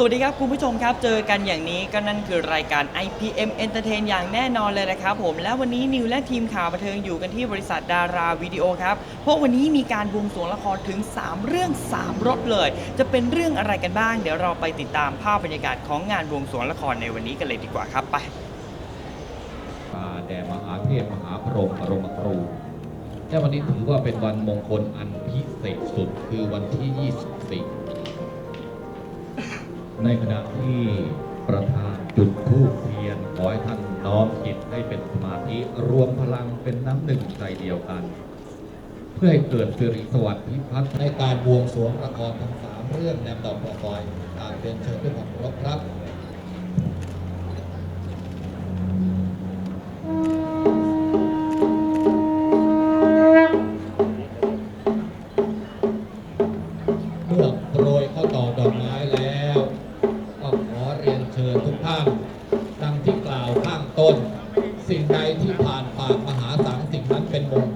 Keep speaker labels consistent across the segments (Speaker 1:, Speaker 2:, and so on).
Speaker 1: สวัสดีครับ คุณผู้ชมครับ เจอกันอย่างนี้ก็นั่นคือรายการ IPM Entertain อย่างแน่นอนเลยนะครับผมและวันนี้นิวและทีมข่าวบันเทิงอยู่กันที่บริษัทดาราวิดีโอครับ เพราะวันนี้มีการบวงสรวงละครถึง 3 เรื่อง 3รถเลย จะเป็นเรื่องอะไรกันบ้าง เดี๋ยวเราไปติดตามภาพบรรยากาศของงานบวงสรวงละครในวันนี้กันเลยดีกว่าครับไปา
Speaker 2: แด่มหาเทพมหาพรหมอารมครูและวันนี้ถือว่าเป็นวันมงคลอันพิเศษสุดคือวันที่ 24 ในขณะที่ประธานจุดธูปเทียนขอให้ท่านน้อมจิตให้เป็นสมาธิรวมพลังเป็นน้ำหนึ่งใจเดียวกัน เพื่อให้เกิดสิริสวัสดิ์พิพัฒน์ในการบวงสรวงละครทั้งสามเรื่องแนมดอกประกอยการเป็นเชิญด้วยความเคารพครับ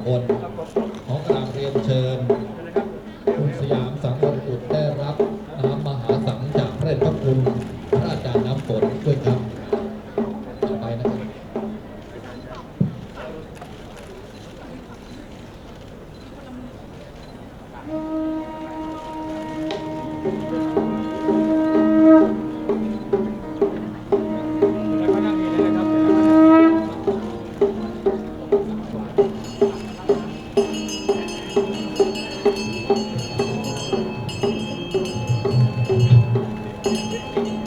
Speaker 2: คล ขอกราบเรียนเชิญ คุณสยามสังวรกุฎได้รับน้ำมหาสังจากพระเดชพระคุณพระอาจารย์น้ำฝนด้วยครับต่อไปนะครับ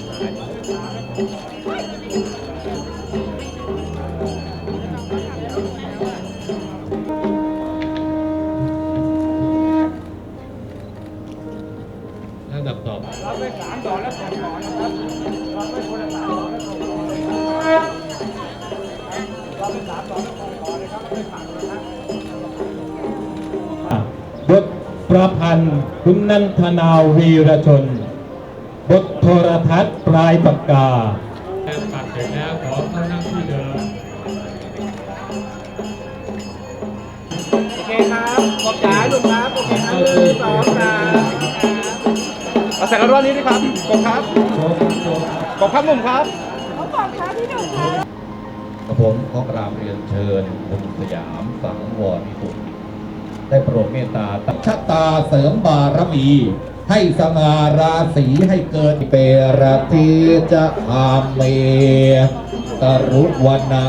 Speaker 3: ลำ
Speaker 2: ดับต่อไป
Speaker 3: รับไปสามดอกแล้วสองดอกนะครับรับไปคนละสามดอกแล้วสองดอกนะครับรับไปสามดอกแล้วสองดอกเลยครับไม่ผ่านเลยนะ
Speaker 4: บทประพันธ์คุณนันทนาวีรชน บทโทรทัศน์ปลายปากกา
Speaker 2: แค่ตัดเสร็จแล้วขอเข้านั่งที่เดิม
Speaker 3: โอเคครับขอบจ๋าลูกครับโอเคครับหนึ่งสองสามเอาเสร็จแล้วรอบนี้ดีครับกบครับกบครับมุมครับ
Speaker 2: กับผมขอกราบเรียนเชิญคุณสยามสังวรนิสุทธิ์ได้โปรดเมตตาตัชะตาเสริมบารมี ให้สง่าราศีให้เกิดเปรติจะอาเม ตรุวันนะ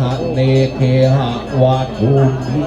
Speaker 2: หะเนเคหะวาทุมิ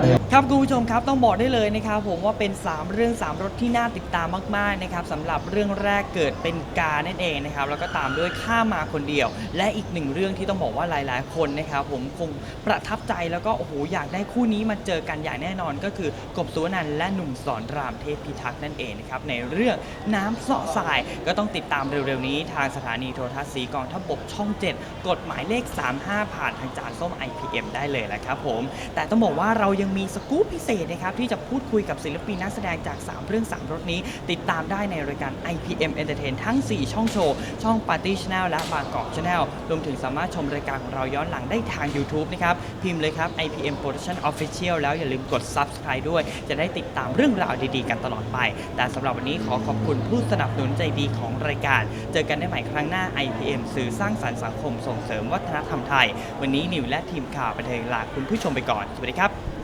Speaker 2: เต
Speaker 1: ครับคุณผู้ชมครับต้องบอกได้เลยนะครับผมว่าเป็น 3 เรื่อง 3รถที่น่าติดตามมากๆนะครับสำหรับเรื่องแรกเกิดเป็นกานั่นเองนะครับแล้วก็ตามด้วยข้ามาคนเดียว และอีกหนึ่งเรื่องที่ต้องบอกว่าหลาย ๆ คนนะครับผมคงประทับใจแล้วก็โอ้โหอยากได้คู่นี้มาเจอกันอย่างแน่นอนก็คือกบสุวรรณันและหนุ่มสอนรามเทพพิทักษ์นั่นเองนะครับในเรื่องน้ำเสาะทรายก็ต้องติดตามเร็ว ๆ นี้ทางสถานีโทรทัศน์สีกองทัพบกช่อง 7กฎหมายเลข 35 ผ่านทางจานส้ม IPM ได้เลยแหละครับผม แต่ต้องบอกว่าเรายังมีสกู๊ปพิเศษนะครับที่จะพูดคุยกับศิลปินนักแสดงจาก 3 เรื่อง 3 รถนี้ ติดตามได้ในรายการ IPM Entertain ทั้ง 4 ช่องโชว์ ช่อง Party Channel และบางกอก Channel รวมถึงสามารถชมรายการของเราย้อนหลังได้ทาง YouTube นะครับ พิมพ์เลยครับ IPM Production Official แล้วอย่าลืมกด Subscribe ด้วย จะได้ติดตามเรื่องราวดีๆ กันตลอดไป แต่สำหรับวันนี้ขอขอบคุณผู้สนับสนุนใจดีของรายการ เจอกันได้ใหม่ครั้งหน้า IPM สื่อสร้างสรรค์สังคมมส่งเสริมวัฒนธรรมไทย วันนี้นิวและทีมข่าวบันเทิงลาคุณผู้ชมไปก่อน สวัสดีครับ